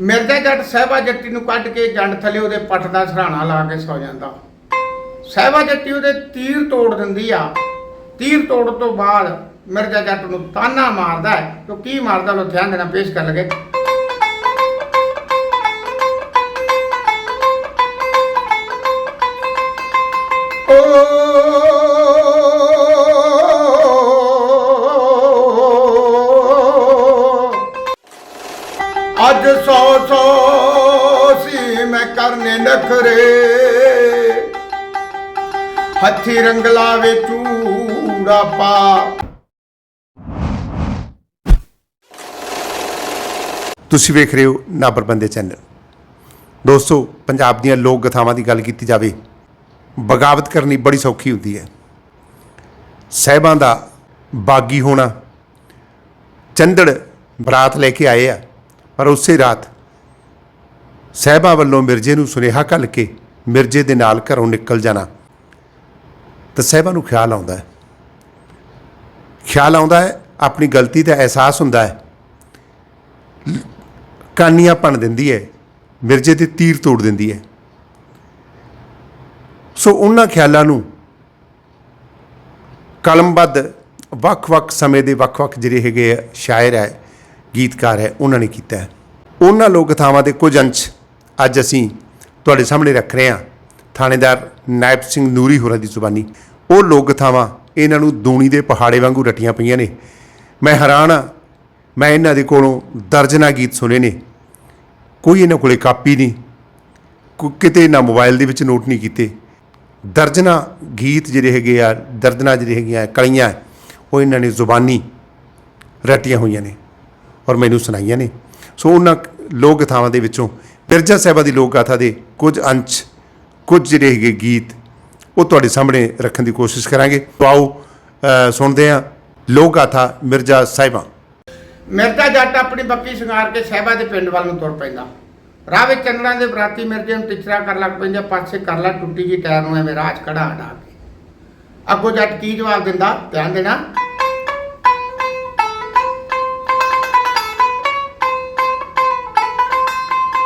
ਮਿਰਜ਼ਾ ਜੱਟ ਸਹਿਬਾ ਜੱਟੀ ਨੂੰ ਕੱਢ ਕੇ ਜੰਡ ਥੱਲੇ ਉਹਦੇ ਪੱਟ ਦਾ ਸਰਾਣਾ ਲਾ ਕੇ ਸੌ ਜਾਂਦਾ। ਸਹਿਬਾ ਜੱਟੀ ਉਹਦੇ ਤੀਰ ਤੋੜ ਦਿੰਦੀ ਆ। ਤੀਰ ਤੋੜਨ ਤੋਂ ਬਾਅਦ ਮਿਰਜ਼ਾ ਜੱਟ ਨੂੰ ਤਾਨਾ ਮਾਰਦਾ ਹੈ। ਤੋ ਕੀ ਮਾਰਦਾ? ਲੋ ਧਿਆਨ ਦੇਣਾ ਪੇਸ਼ ਕਰ ਲਗੇ। ਅੱਜ ਸੌ ਸੌ ਸੀ ਮੈਂ ਕਰਨੇ ਨਖਰੇ। ਹੱਥੀ ਰੰਗਲਾ ਵੇ ਚੂੜਾ ਪਾ। ਤੁਸੀਂ ਵੇਖ ਰਹੇ ਹੋ ਨਾਬਰ ਬੰਦੇ ਚੈਨਲ। ਦੋਸਤੋ, ਪੰਜਾਬ ਦੀਆਂ ਲੋਕ ਗਥਾਵਾਂ ਦੀ ਗੱਲ ਕੀਤੀ ਜਾਵੇ, ਬਗਾਵਤ ਕਰਨੀ ਬੜੀ ਸੌਖੀ ਹੁੰਦੀ ਹੈ। ਸਹਿਬਾਂ ਦਾ ਬਾਗੀ ਹੋਣਾ, ਚੰਦੜ ਬਰਾਤ ਲੈ ਕੇ ਆਏ ਆ। ਪਰ ਉਸੇ ਰਾਤ ਸਹਿਬਾਂ ਵੱਲੋਂ ਮਿਰਜ਼ੇ ਨੂੰ ਸੁਨੇਹਾ ਘੱਲ ਕੇ ਮਿਰਜ਼ੇ ਦੇ ਨਾਲ ਘਰੋਂ ਨਿਕਲ ਜਾਣਾ। ਤਾਂ ਸਹਿਬਾਂ ਨੂੰ ਖਿਆਲ ਆਉਂਦਾ ਹੈ। ਖਿਆਲ ਆਉਂਦਾ ਹੈ, ਆਪਣੀ ਗਲਤੀ ਦਾ ਅਹਿਸਾਸ ਹੁੰਦਾ ਹੈ। ਕਾਨੀਆਂ ਭੰਨ ਦਿੰਦੀ ਹੈ, ਮਿਰਜ਼ੇ ਤੇ ਤੀਰ ਤੋੜ ਦਿੰਦੀ ਹੈ। ਸੋ ਉਹਨਾਂ ਖਿਆਲਾਂ ਨੂੰ ਕਲਮਬੱਧ ਵੱਖ-ਵੱਖ ਸਮੇਂ ਦੇ ਵੱਖ-ਵੱਖ ਜਿਹੜੇ ਹੈਗੇ ਆ, ਸ਼ਾਇਰ ਹੈ ਗੀਤਕਾਰ ਹੈ, ਉਹਨਾਂ ਨੇ ਕੀਤਾ ਹੈ। ਉਹਨਾਂ ਲੋਕ ਕਥਾਵਾਂ ਦੇ ਕੁਝ ਅੰਸ਼ ਅੱਜ ਅਸੀਂ ਤੁਹਾਡੇ ਸਾਹਮਣੇ ਰੱਖ ਰਹੇ ਹਾਂ। ਥਾਣੇਦਾਰ ਨਾਇਬ ਸਿੰਘ ਨੂਰੀ ਹੋਰਾਂ ਦੀ ਜ਼ੁਬਾਨੀ। ਉਹ ਲੋਕ ਕਥਾਵਾਂ ਇਹਨਾਂ ਨੂੰ ਦੂਣੀ ਦੇ ਪਹਾੜੇ ਵਾਂਗੂ ਰਟੀਆਂ ਪਈਆਂ ਨੇ। ਮੈਂ ਹੈਰਾਨ ਹਾਂ, ਮੈਂ ਇਹਨਾਂ ਦੇ ਕੋਲੋਂ ਦਰਜਨਾ ਗੀਤ ਸੁਣੇ ਨੇ। ਕੋਈ ਇਹਨਾਂ ਕੋਲੇ ਕਾਪੀ ਨਹੀਂ, ਕੋ- ਕਿਤੇ ਨਾ ਮੋਬਾਈਲ ਦੇ ਵਿੱਚ ਨੋਟ ਨਹੀਂ ਕੀਤੇ। ਦਰਜਨਾ ਗੀਤ ਜਿਹੜੇ ਹੈਗੇ ਆ ਦਰਜਨਾ ਜਿਹੜੇ ਹੈਗੀਆਂ, ਕਲੀਆਂ, ਉਹ ਇਹਨਾਂ ਨੇ ਜ਼ੁਬਾਨੀ ਰਟੀਆਂ ਹੋਈਆਂ ਨੇ। ਔਰ ਮੈਨੂੰ ਸੁਣਾਈਆਂ ਨੇ। ਸੋ ਉਹਨਾਂ ਲੋਕ ਗਾਥਾਵਾਂ ਦੇ ਵਿੱਚੋਂ ਬਿਰਜਾ ਸਾਹਿਬਾਂ ਦੀ ਲੋਕ ਗਾਥਾ ਦੇ ਕੁਝ ਅੰਸ਼, ਕੁਝ ਜਿਹੜੇ ਹੈਗੇ ਗੀਤ, ਉਹ ਤੁਹਾਡੇ ਸਾਹਮਣੇ ਰੱਖਣ ਦੀ ਕੋਸ਼ਿਸ਼ ਕਰਾਂਗੇ। ਤਾਂ ਆਓ ਸੁਣਦੇ ਹਾਂ ਲੋਕ ਗਾਥਾ ਮਿਰਜ਼ਾ ਸਾਹਿਬਾਂ। ਮਿਰਜ਼ਾ ਜੱਟ ਆਪਣੀ ਬੱਕੀ ਸ਼ਿੰਗਾਰ ਕੇ ਸਹਿਬਾ ਦੇ ਪਿੰਡ ਵੱਲ ਨੂੰ ਤੁਰ ਪੈਂਦਾ। ਰਾਹ ਵਿੱਚ ਚੰਦਰਾਂ ਦੇ ਬਰਾਤੀ ਮਿਰਜ਼ੇ ਨੂੰ ਟਿਚਰਾ ਕਰ ਲੱਗ ਪੈਂਦਾ, ਪਾਸੇ ਕਰ ਲਾ ਟੁੱਟੀ ਜੀ ਟਾਇਰ ਨੂੰ ਐਵੇਂ ਰਾਜ ਕਢਾ ਡਾ ਕੇ। ਅੱਗੋਂ ਜੱਟ ਕੀ ਜਵਾਬ ਦਿੰਦਾ? ਧਿਆਨ ਦੇਣਾ।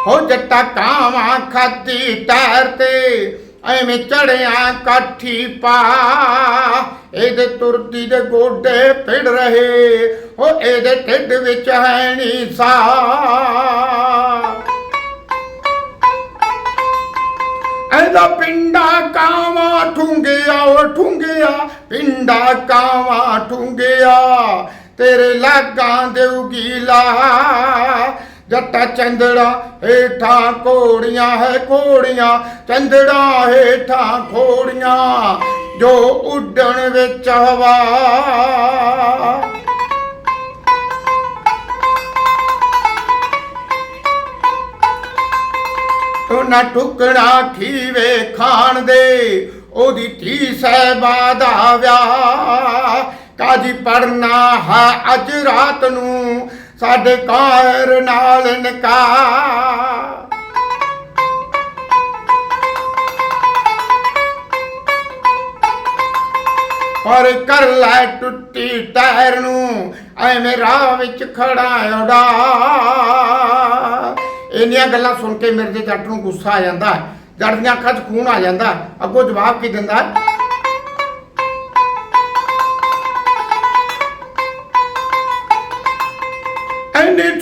ਹੋ ਜੱਟਾ ਕਾਵਾਂ ਖਾਦੀ ਟਾਇਰ ਤੇ, ਐਵੇਂ ਚੜਿਆ ਕਾਠੀ ਪਾ। ਇਹਦੇ ਤੁਰਦੀ ਦੇ ਗੋਡੇ ਪਿੜ ਰਹੇ, ਹੋ ਇਹਦੇ ਢਿੱਡ ਵਿੱਚ ਹੈ ਨੀ ਸਾ। ਇਹਦਾ ਪਿੰਡਾ ਕਾਵਾਂ ਠੁੰਗਿਆ, ਉਹ ਠੁੰਗਿਆ, ਪਿੰਡਾ ਕਾਵਾਂ ਠੁੰਗਿਆ। ਤੇਰੇ ਲਾਗਾਂ ਦੇਉਗੀ ਲਾ ਜੱਟਾ ਚੰਦੜਾ ਹੇਠਾਂ ਕੋੜੀਆਂ ਹੈ ਕੋੜੀਆਂ ਚੰਦੜਾ ਹੇਠਾਂ ਕੋੜੀਆਂ ਜੋ ਉੱਡਣ ਵਿੱਚ ਹਵਾ। ਉਹਨਾਂ ਟੁਕੜਾ ਖੀਵੇ ਖਾਣ ਦੇ, ਉਹਦੀ ਧੀ ਸਹਿਬਾ ਦਾ ਵਿਆਹ। ਕਾਜੀ ਪੜਨਾ ਹੈ ਅੱਜ ਰਾਤ ਨੂੰ ਸਾਡੇ ਕਾਇਰ ਨਾਲ ਨਿਕਾਹ ਪਰ ਕਰ ਲੈ ਟੁੱਟੀ ਟਾਇਰ ਨੂੰ, ਐਵੇਂ ਰਾਹ ਵਿੱਚ ਖੜਾ ਉਡਾ ਇੰਨੀਆਂ ਗੱਲਾਂ ਸੁਣ ਕੇ ਮੇਰੇ ਦੇ ਜੱਟ ਨੂੰ ਗੁੱਸਾ ਆ ਜਾਂਦਾ। ਜੱਟ ਦੀਆਂ ਅੱਖਾਂ 'ਚ ਖੂਨ ਆ ਜਾਂਦਾ। ਅੱਗੋਂ ਜਵਾਬ ਕੀ ਦਿੰਦਾ?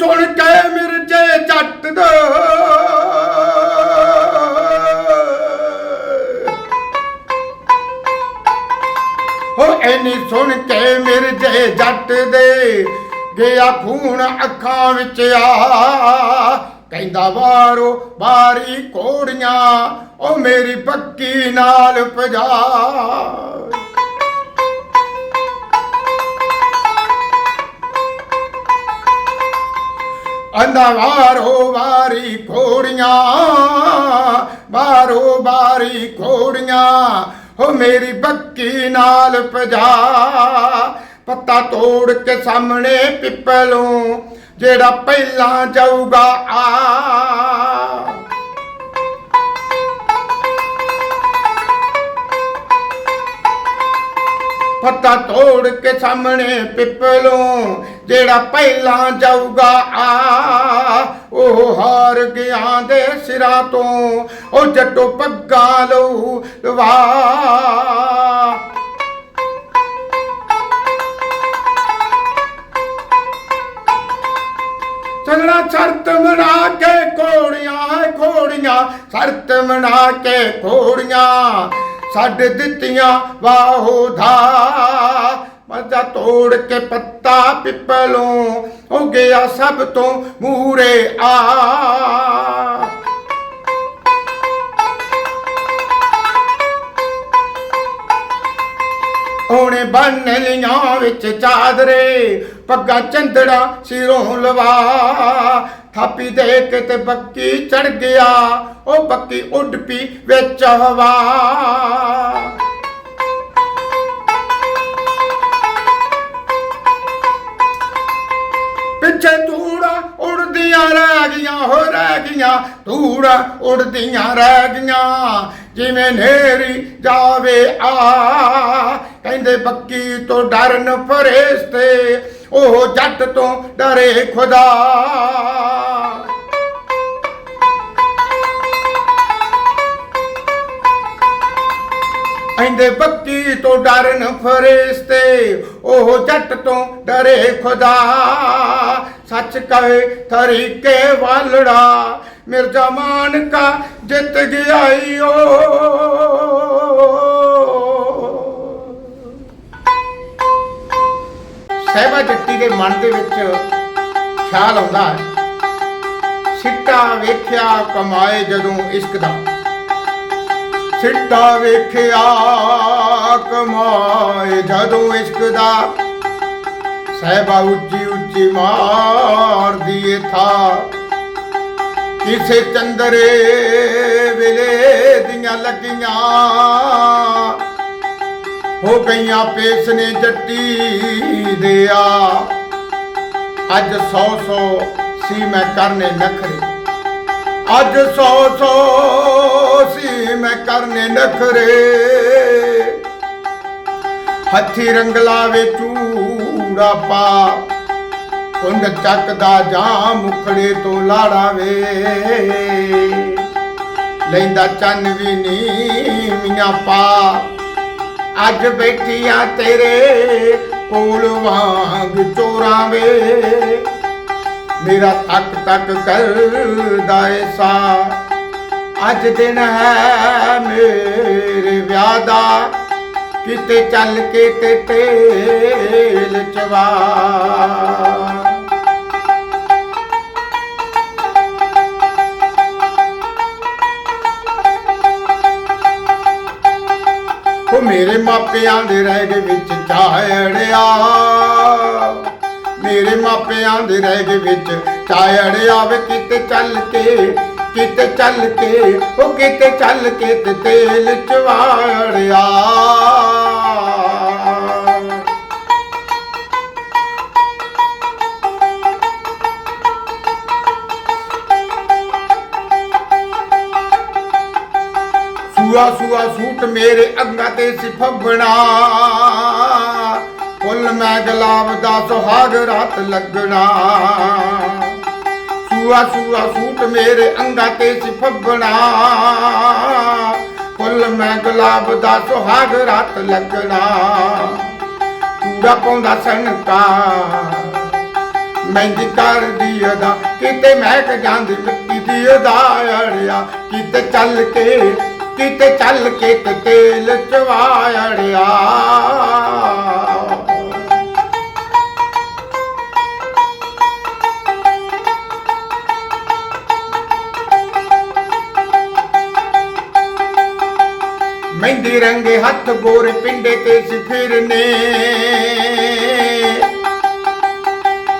ਸੁਣ ਕੇ ਮਿਰਜੇ ਜੱਟ ਦਾ। ਹੋ ਐਨੀ ਸੁਣ ਕੇ ਮਿਰਜੇ ਜੱਟ ਦੇ। ਗਿਆ ਖੂਨ ਅੱਖਾਂ ਵਿੱਚ ਆ। ਕਹਿੰਦਾ, ਵਾਰੋ ਬਾਰੀ ਕੋੜੀਆਂ ਉਹ ਮੇਰੀ ਪੱਕੀ ਨਾਲ ਪਜਾ ਅੰਦਾ ਵਾਰੋ ਵਾਰੀ ਘੋੜੀਆਂ ਬਾਰੋ ਬਾਰੀ ਘੋੜੀਆਂ, ਹੋ ਮੇਰੀ ਬੱਕੀ ਨਾਲ ਪਜਾ ਪੱਤਾ ਤੋੜ ਕੇ ਸਾਹਮਣੇ ਪਿੱਪਲੋਂ, ਜਿਹੜਾ ਪਹਿਲਾਂ ਜਾਊਗਾ ਆ। ਪੱਤਾ ਤੋੜ ਕੇ ਸਾਹਮਣੇ ਪਿੱਪਲੋਂ, ਜਿਹੜਾ ਪਹਿਲਾਂ ਜਾਊਗਾ ਆ, ਉਹ ਹਾਰ ਗਿਆ ਦੇ ਸਿਰਾਂ ਤੋਂ, ਉਹ ਜੱਟੋ ਪੱਗਾ ਲਊ ਵਾ ਚਲਣਾ ਸ਼ਰਤ ਮਨਾ ਕੇ ਘੋੜੀਆਂ ਘੋੜੀਆਂ, ਸ਼ਰਤ ਮਨਾ ਕੇ ਘੋੜੀਆਂ। ਛੱਡ ਦਿੱਤੀਆਂ, ਵਾਹੋ ਧਾ। ਮੱਦਾ ਤੋੜ ਕੇ ਪੱਤਾ ਪਿੱਪਲੋਂ ਹੋ ਗਿਆ ਸਭ ਤੋਂ ਮੂਰੇ ਆ। ਉਹਨੇ ਬੰਨ ਲੀਆਂ ਵਿੱਚ ਚਾਦਰੇ, ਪੱਗਾ ਚੰਦੜਾ ਸਿਰੋਂ ਲਵਾ। ਥਾਪੀ ਦੇ ਕੇ ਤੇ ਬੱਕੀ ਚੜ ਗਿਆ, ਉਹ ਬੱਕੀ ਉੱਡ ਪੀ ਵਿੱਚ ਹਵਾ। ਪਿੱਛੇ ਧੂੜਾ ਉੜਦੀਆਂ ਰਹਿ ਗਈਆਂ, ਹੋ ਰਹਿ ਗਈਆਂ, ਧੂੜਾ ਉੜਦੀਆਂ ਰਹਿ ਗਈਆਂ। ਜਿਵੇਂ ਨੇਰੀ ਜਾਵੇ ਆ, ਕਹਿੰਦੇ ਬੱਕੀ ਤੋਂ ਡਰਨ ਫਰੇਸ਼ਤੇ ਉਹ ਜੱਟ ਤੋਂ ਡਰੇ ਖੁਦਾ। ਐਂਦੇ ਬੱਕੀ ਤੋਂ ਡਰਨ ਫਰਿਸ਼ਤੇ, ਉਹ ਜੱਟ ਤੋਂ ਡਰੇ ਖੁਦਾ। ਸੱਚ ਕਹੇ ਤਰੀਕੇ ਵਾਲੜਾ, ਮਿਰਜ਼ਾ ਮਾਨ ਕਾ ਜਿੱਤ ਗਿਆ ਈ ਸਹਿਬਾ ਜੱਟੀ ਦੇ ਮਨ ਦੇ ਵਿੱਚ ਖਿਆਲ ਆਉਂਦਾ ਹੈ। ਸਿੱਟਾ ਵੇਖਿਆ ਕਮਾਏ ਜਦੋਂ ਇਸ਼ਕ ਦਾ। ਸਿੱਟਾ ਵੇਖਿਆ, ਕਮਾਏ ਜਦੋਂ ਇਸ਼ਕ ਦਾ। ਸਹਿਬਾ ਉੱਚੀ ਉੱਚੀ ਮਾਰਦੀ ਏ ਥਾ। ਕਿਸੇ ਚੰਦਰੇ ਵਿਲੇ ਦੀਆਂ ਲੱਗੀਆਂ। ਹੋ ਗਈਆਂ ਪੇਸ ਨੇ ਜੱਟੀ ਦਿਆ। ਅੱਜ ਸੌ ਸੌ ਸੀ ਮੈਂ ਕਰਨੇ ਨਖਰੇ। ਅੱਜ ਸੌ ਸੌ ਵੇ ਮੈਂ ਕਰਨੇ ਨਖਰੇ? ਹੱਥੀ ਰੰਗਲਾ ਵੇ ਚੂੜਾ ਪਾ। ਕੁੰਡ ਚੱਕਦਾ ਜਾ ਮੁਖੜੇ ਤੋਂ ਲਾੜਾ ਵੇ ਲੈਂਦਾ ਚੰਨ ਵੀ ਨੀ ਮੀਆਂ ਪਾ। ਅੱਜ ਬੈਠੀਆਂ ਤੇਰੇ ਕੋਲ ਵਾਂਗ ਚੋਰਾਂ ਵੇ ਮੇਰਾ ਤੱਕ ਤੱਕ ਕਰਦਾ ਐਸਾ ਅੱਜ ਦਿਨ ਹੈ ਮੇਰੇ ਵਿਆਹ ਦਾ। ਕਿਤੇ ਚੱਲ ਕੇ ਤੇ ਤੇਲ ਚਵਾ। ਉਹ ਮੇਰੇ ਮਾਪਿਆਂ ਦੇ ਰਹਿ ਗਏ ਵਿੱਚ ਚਾਹੜਿਆ ਮੇਰੇ ਮਾਪਿਆਂ ਦੇ ਰਹਿ ਗਏ ਵਿੱਚ ਚਾਹੜਿਆ ਵੇ ਕਿਤੇ ਚੱਲ ਕੇ ਕਿਤ ਚੱਲ ਕੇ, ਉਹ ਕਿਤੇ ਚੱਲ ਕੇ ਤੇ ਤੇਲ ਚਵਾੜਿਆ। ਸੂਆ ਸੂਆ, ਸੂਟ ਮੇਰੇ ਅੰਗਾਂ ਤੇ ਸਿਫਬਣਾ ਫੁੱਲ ਮੈਂ ਗੁਲਾਬ ਦਾ ਸੁਹਾਗ ਰਾਤ ਲੱਗਣਾ। ਸੂਆ ਸੂਆ ਸੂਟ ਮੇਰੇ ਅੰਗਾ ਤੇ ਸਿਫਬਣਾ। ਫੁੱਲ ਮੈਂ ਗੁਲਾਬ ਦਾ ਸੁਹਾਗ ਰਾਤ ਲੱਗਣਾ। ਚੂੜਾ ਪਾਉਂਦਾ ਸਨਕਾ ਮਹਿੰਦੀ ਕਰਦੀ ਅਦਾ, ਕਿਤੇ ਮਹਿਕ ਜਾਂਦੀ ਮਿੱਟੀ ਦੀ ਅਦਾ ਅੜਿਆ। ਕਿਤੇ ਚੱਲ ਕੇ, ਕਿਤੇ ਚੱਲ ਕੇ ਤੇ ਤੇਲ ਚਵਾੜਿਆ ਮਹਿੰਦੀ ਰੰਗੇ ਹੱਥ ਗੋਰੇ ਪਿੰਡੇ ਤੇ ਸਿਫਿਰਨੇ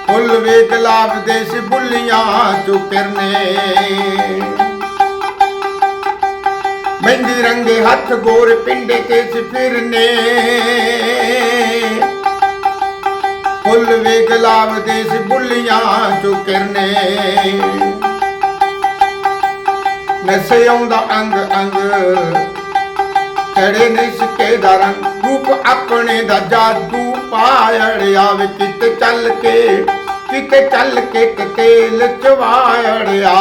ਫੁੱਲ ਵੇ ਗੁਲਾਬ ਦੇ ਸੀ ਬੁੱਲੀਆਂ ਚੋ ਫਿਰਨੇ। ਮਹਿੰਦੀ ਰੰਗੇ ਹੱਥ ਗੋਰੇ ਪਿੰਡੇ ਤੇ ਸੀ ਫਿਰਨੇ ਫੁੱਲ ਵੇ ਗੁਲਾਬ ਦੇ ਸੀ ਬੁੱਲੀਆਂ ਚੋ ਕਿਰਨੇ ਨਸੇ ਆਉਂਦਾ ਅੰਗ ਅੰਗ ਚੜੇ ਨੇ ਸਿੱਕੇ ਦਾ ਰੰਗ ਰੂਪ ਆਪਣੇ ਦਾ ਜਾਦੂ ਪਾਇੜਿਆ ਵੇ ਕਿਤੇ ਚੱਲ ਕੇ, ਕਿਤੇ ਚੱਲ ਕੇ ਕਿਤੇ ਲਚਵਾਇੜਿਆ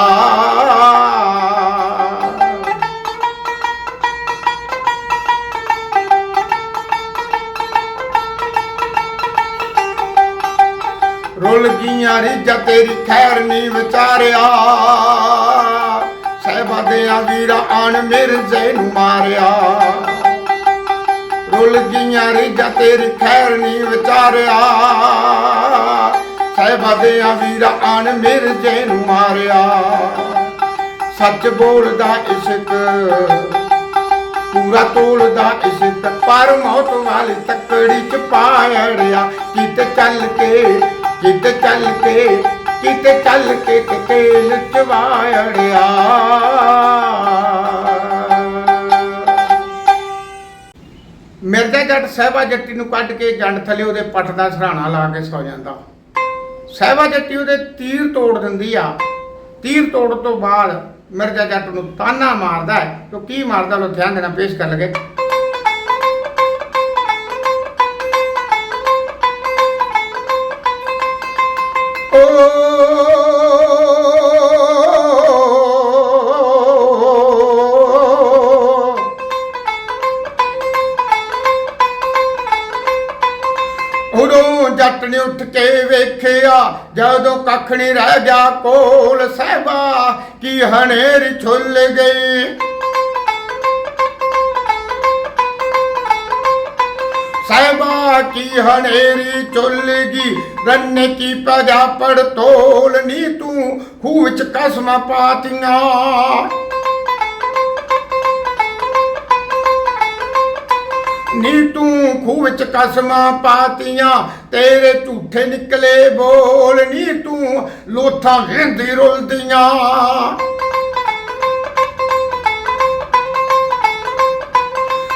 ਰੁੱਲ ਗਈਆਂ ਰਿਜਾ ਤੇਰੀ ਖੈਰ ਨਹੀਂ ਵਿਚਾਰਿਆ। ਸਹਿਬਾ ਵੀਰਾ ਆਣ ਮਿਰਜ਼ੇ ਨੂੰ ਮਾਰਿਆ। ਰੁੱਲ ਗਈਆਂ ਰਿਜਾ ਤੇਰੀ ਖੈਰ ਨਹੀਂ ਵਿਚਾਰਿਆ। ਸਹਿਬਾ ਵੀਰਾ ਆਣ ਮਿਰਜ਼ੇ ਨੂੰ ਮਾਰਿਆ। ਸੱਚ ਬੋਲਦਾ ਇਸ਼ਕ, ਪੂਰਾ ਤੋਲਦਾ ਇਸ਼ਕ, ਪਰ ਮੌਤ ਵਾਲੀ ਤੱਕੜੀ ਚ ਪਾਇੜਿਆ ਕਿਤੇ ਚੱਲ ਕੇ, ਕਿਤੇ ਚੱਲ ਕੇ ਕਿਤੇ ਚੱਲ ਕੇ ਕਿਤੇ ਲਚਵਾਇੜਿਆ ਮਿਰਜ਼ਾ ਜੱਟ ਸਹਿਬਾ ਜੱਟੀ ਨੂੰ ਕੱਢ ਕੇ ਜੰਡ ਥੱਲੇ ਉਹਦੇ ਪੱਟ ਦਾ ਸਰਾਣਾ ਲਾ ਕੇ ਸੌ ਜਾਂਦਾ। ਸਹਿਬਾ ਜੱਟੀ ਉਹਦੇ ਤੀਰ ਤੋੜ ਦਿੰਦੀ ਆ। ਤੀਰ ਤੋੜਨ ਤੋਂ ਬਾਅਦ ਮਿਰਜ਼ਾ ਜੱਟ ਨੂੰ ਤਾਨਾ ਮਾਰਦਾ ਹੈ। ਤੋ ਕੀ ਮਾਰਦਾ ਲੋ ਧਿਆਨ ਦੇਣਾ ਪੇਸ਼ ਕਰ ਲਗੇ? ਜੱਟ ਨੇ ਉੱਠ ਕੇ ਵੇਖਿਆ, ਜਦੋਂ ਕੱਖ ਨਹੀਂ ਰਹਿ ਗਿਆ ਕੋਲ ਸਹਿਬਾ, ਕੀ ਹਨੇਰ ਛੁੱਲ ਗਈ। ਸਹਿਬਾ, ਕੀ ਹਨੇਰੀ ਚੁੱਲ ਗਈ? ਰੰਨੇ ਕੀ ਪਜਾ ਪੜ ਤੋਲ ਨੀ ਤੂੰ? ਖੂਹ ਵਿੱਚ ਕਸਮਾਂ ਪਾਤੀਆਂ। ਨੀ ਤੂੰ ਖੂਹ ਵਿੱਚ ਕਸਮਾਂ ਪਾਤੀਆਂ, ਤੇਰੇ ਝੂਠੇ ਨਿਕਲੇ ਬੋਲ ਨੀ ਤੂੰ ਲੋਥਾਂ ਵੇਂਦੀ ਰੁਲਦੀਆਂ।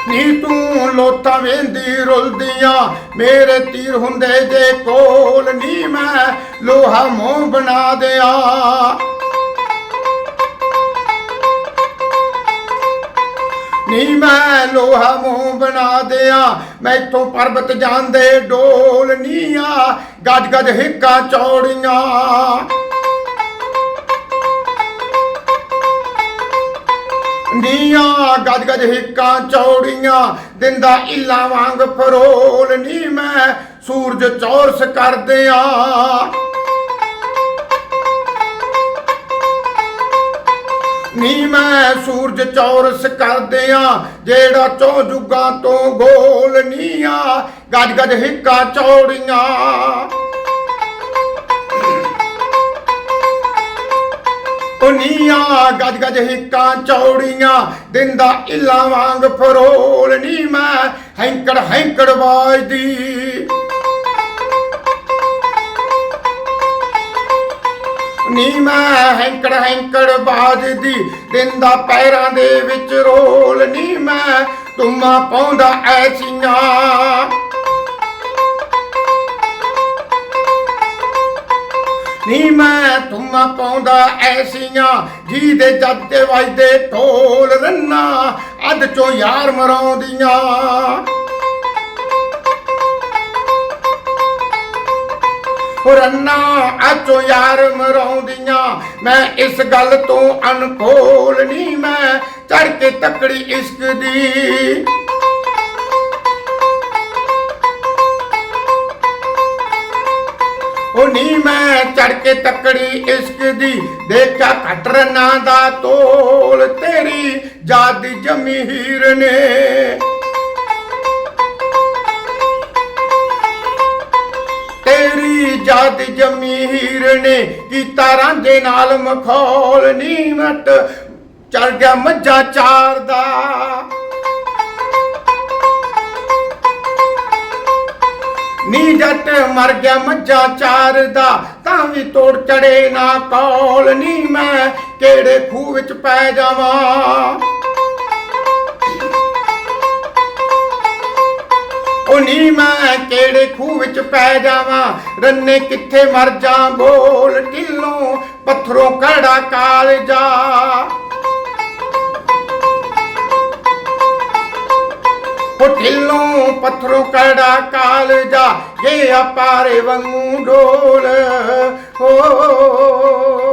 ਨੀ ਤੂੰ ਲੋਥਾਂ ਵੇਂਦੀ ਰੁਲਦੀਆਂ, ਮੇਰੇ ਤੀਰ ਹੁੰਦੇ ਜੇ ਕੋਲ ਨੀ ਮੈਂ, ਲੋਹਾ ਮੋਹ ਬਣਾ ਦਿਆਂ। ਨੀ ਮੈਂ ਲੋਹਾ ਮੂੰਹ ਬਣਾ ਦਿਆਂ। ਮੈਥੋਂ ਪਰਬਤ ਜਾਂਦੇ ਡੋਲ ਨੀਆਂ। ਗੱਜ ਗੱਜ ਹਿੱਕਾਂ ਚੌੜੀਆਂ। ਨੀਆਂ, ਗੱਜ ਗਜ ਹਿੱਕਾਂ ਚੌੜੀਆਂ। ਦਿੰਦਾ ਇੱਲਾ ਵਾਂਗ ਫਰੋਲ ਨੀ ਮੈਂ। ਸੂਰਜ ਚੌਰਸ ਕਰਦਿਆਂ ਨੀ ਸੂਰਜ ਚੌਰਸ ਕਰਦਿਆਂ ਜਿਹੜਾ ਚੌ ਜੁਗਾਂ ਤੋਂ ਗੋਲ ਨੀਆਂ, ਗੱਜ ਗੱਜ ਹਿੱਕਾ ਚੌੜੀਆਂ। ਉਹ ਨੀਆਂ, ਗੱਜ ਗੱਜ ਹਿੱਕਾਂ ਚੌੜੀਆਂ ਦਿੰਦਾ ਇੱਲਾ ਵਾਂਗ ਫਰੋਲ ਨੀ ਮੈਂ, ਹੈਂਕੜ ਹੈਂਕੜ ਵਾਜਦੀ। ਨੀ ਮੈਂ ਹੈਂਕੜ ਹੈਂਕੜ ਬਾਜਦੀ ਦਿਨ ਪੈਰਾਂ ਦੇ ਵਿੱਚ ਰੋਲ ਨੀ ਮੈਂ ਤੁਮਾ ਪਾਉਂਦਾ ਐਸੀਆਂ ਨੀ ਮੈਂ ਤੁਮਾ ਪਾਉਂਦਾ ਐਸੀਆਂ ਜੀ ਦੇ ਜੱਜ ਦੇ ਵੱਜਦੇ ਢੋਲ ਰੰਨਾ, ਅੱਧ ਚੋਂ ਯਾਰ ਮਰਾਉਂਦੀਆਂ। ਰੰਨਾ ਆਚੋ ਯਾਰ ਮਰਾਉਂਦੀਆਂ। ਮੈਂ ਇਸ ਗੱਲ ਤੋਂ ਅਨਕੋਲ ਨਹੀਂ, ਮੈਂ ਚੜ ਕੇ ਤਕੜੀ ਇਸ਼ਕ ਦੀ। ਉਹ ਨਹੀਂ, ਮੈਂ ਚੜ ਕੇ ਤਕੜੀ ਇਸ਼ਕ ਦੀ। ਦੇਖਿਆ ਘਟ ਨਾ ਦਾ ਤੋਲ, ਤੇਰੀ ਜਾਦੀ ਜਮੀਰ ਨੇ। ਜਦ ਜਮੀਰ ਨੇ ਕੀਤਾ ਰਾਂਝੇ ਨਾਲ ਮਖੌਲ ਨੀਮਤ, ਚੜ ਗਿਆ ਮੱਝਾਂ ਚਾਰ ਦਾ ਨੀ ਜੱਟ ਮਰ ਗਿਆ ਮੱਝਾ ਚਾਰ ਦਾ ਤਾਂ ਵੀ ਤੋੜ ਚੜੇ ਨਾ ਕੌਲ ਨੀ ਮੈਂ, ਕਿਹੜੇ ਖੂਹ ਵਿੱਚ ਪੈ ਜਾਵਾਂ। ਉਹ ਨੀ ਮੈਂ ਕਿਹੜੇ ਖੂਹ ਵਿੱਚ ਪੈ ਜਾਵਾਂ? ਰੰਨੇ ਕਿੱਥੇ ਮਰ ਜਾ? ਬੋਲ ਢਿੱਲੋਂ ਪੱਥਰੋਂ ਕੜਾ ਕਾਲ ਉਹ ਢਿੱਲੋਂ ਪੱਥਰੋਂ ਕੜਾ ਕਾਲਜਾ? ਇਹ ਆਪਾਰੇ ਵਾਂਗੂ ਡੋਲ। ਓ